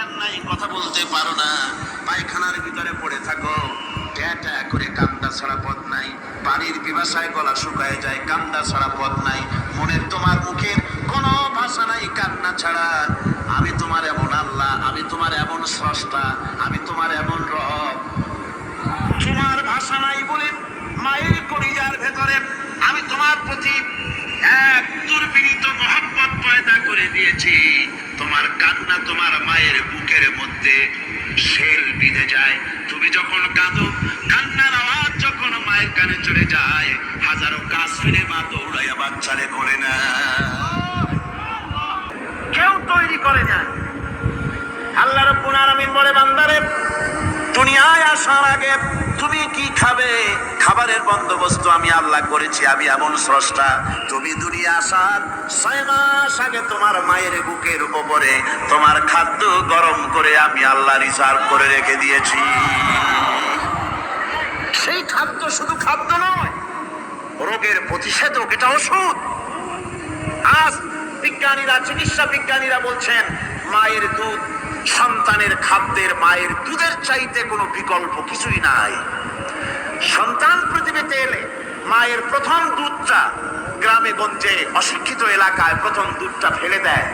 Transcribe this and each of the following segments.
জ্ঞান নাই, কথা বলতে পারো না। পায়খানার ভিতরে পড়ে থাকো। ট্যা ট্যা করে কান্দা ছাড়া পথ নাই। পানির পিপাসায় গলা শুকায় যায়, কান্দা ছাড়া পথ নাই। মনের তোমার মুখের কোনো ভাষা নাই কান্না ছাড়া। আমি তোমার এমন আল্লাহ, আমি তোমার এমন স্রষ্টা, আমি তোমার এমন রব। তোমার ভাষা নাই বলে মায়ের কলিজার ভেতরে আমি তোমার প্রতি এক দুর্বিনীত মহব্বত পয়দা করে দিয়েছি। মধ্যে সেল বিঁধে যায়। তুমি যখন দুনিয়ায় আসার আগে তুমি কি খাবে? খাবারের বন্দোবস্ত আমি আল্লাহ করেছি, আমি এমন স্রষ্টা। তুমি দুনিয়া আসার ছয় মাস আগে তোমার মায়ের বুকের ওপরে তোমার খাদ্য গরম করে আমি আল্লাহ রিজার্ভ করে রেখে দিয়েছি। সেই খাদ্য শুধু খাদ্য নয়, রোগের প্রতিষেধক, এটা ওষুধ। আজ বিজ্ঞানীরা, চিকিৎসা বিজ্ঞানীরা বলছেন, মায়ের দুধ সন্তানের খাদ্যের মায়ের দুধের চাইতে কোনো বিকল্প কিছুই নাই। সন্তান পৃথিবীতে এলে মায়ের প্রথম দুধটা গ্রামে গঞ্জে অশিক্ষিত এলাকায় প্রথম দুধটা ফেলে দেয়।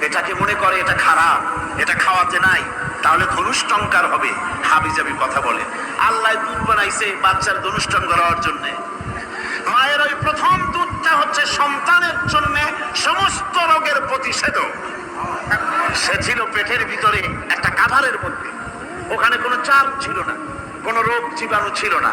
এটাকে মনে করে? এটা খারাপ। এটা খাওয়াতে নাই। তাহলে ধনুষ্টঙ্কার হবে হাবি হাবিজাবি কথা বলে। আল্লাহ দুধ বানাইছে বাচ্চার ধনুষ্টঙ্কার হওয়ার জন্যে। মায়ের ওই প্রথম দুধটা হচ্ছে সন্তানের জন্য সমস্ত রোগের প্রতিষেধক। সে ছিল পেটের চাপ ছিল না কোনো রোগ জীবাণু ছিল না।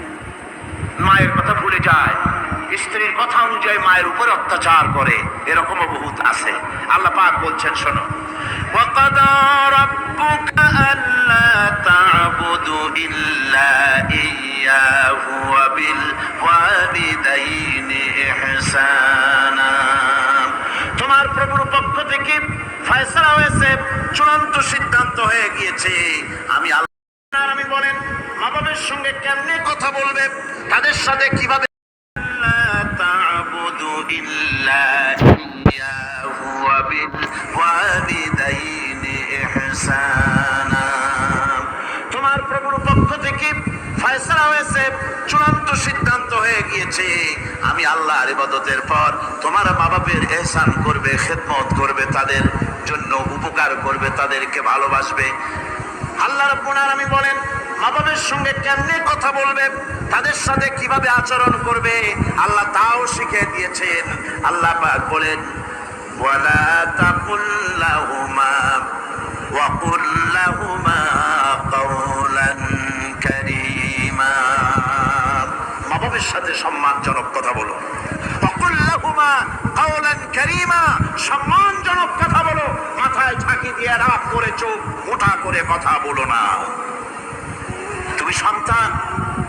মায়ের কথা ভুলে যায়। স্ত্রীর কথা অনুযায়ী মায়ের উপর অত্যাচার করে। এরকমও বহুত আছে। আল্লাহ পাক বলছেন শোনো। তোমার প্রভুর পক্ষ থেকে ফয়সলা হয়েছে চূড়ান্ত সিদ্ধান্ত হয়ে গিয়েছে। আমি আল্লাহ আমি বলেন মা বাবের সঙ্গে কেমনে কথা বলবে? তাদের সাথে কীভাবে তোমার প্রভুর পক্ষ থেকে ফয়সলা হয়েছে, চূড়ান্ত সিদ্ধান্ত হয়ে গিয়েছে। আমি আল্লাহর ইবাদতের পর তোমার মা বাপের এহসান করবে, খেদমত করবে, তাদের জন্য উপকার করবে, তাদেরকে ভালোবাসবে। আল্লাহর রব্বুল আমি বলেন মাবাবের সঙ্গে কেমনে কথা বলবে তাদের সাথে কীভাবে আচরণ করবে? আল্লাহ তাও শিখে দিয়েছেন। আল্লাহ বলেন তাকুল্লাহুমা সাথে সম্মানজনক কথা বলো। সম্মানজনক কথা বলো। মাথায় ঝাঁকি দিয়ে রাগ করে চোখ মোটা করে কথা বলো না। সন্তান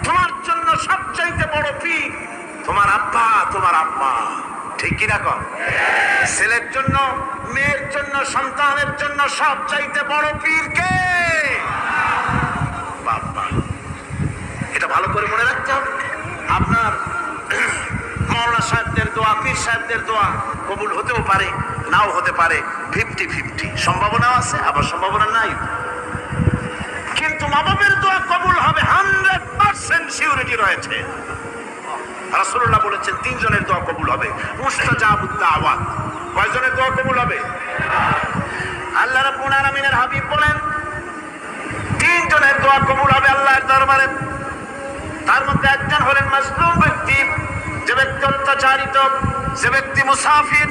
তোমার জন্য সবচাইতে বড় পীর তোমার আব্বা, তোমার আম্মা। ঠিক কিনা কম ছেলের জন্য, মেয়ের জন্য, সন্তানের জন্য সবচাইতে বড় পীর কে? বাবা, এটা ভালো করে মনে রাখতে হবে। আপনার মৌলানা সাহেবদের দোয়া, পীর সাহেবদের দোয়া কবুল হতেও পারে, নাও হতে পারে ফিফটি ফিফটি সম্ভাবনাও আছে, আবার সম্ভাবনা নাই কিন্তু মা বাবের দোয়া কবুল হবে হান্ড্রেড পার্সেন্ট সিউরিটি রয়েছে। রাসূলুল্লাহ বলেছেন, তিনজনের দোয়া কবুল হবে। মুস্তাজাবুদ দাওয়াত কয়জনের দোয়া কবুল হবে? আল্লাহ রাব্বুল আলামিনের হাবিব বলেন, তিনজনের দোয়া কবুল হবে আল্লাহর দরবারে। তার মধ্যে একজন হলেন মাজলুম ব্যক্তি, যে ব্যক্তি অত্যাচারিত, যে ব্যক্তি মুসাফির।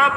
رب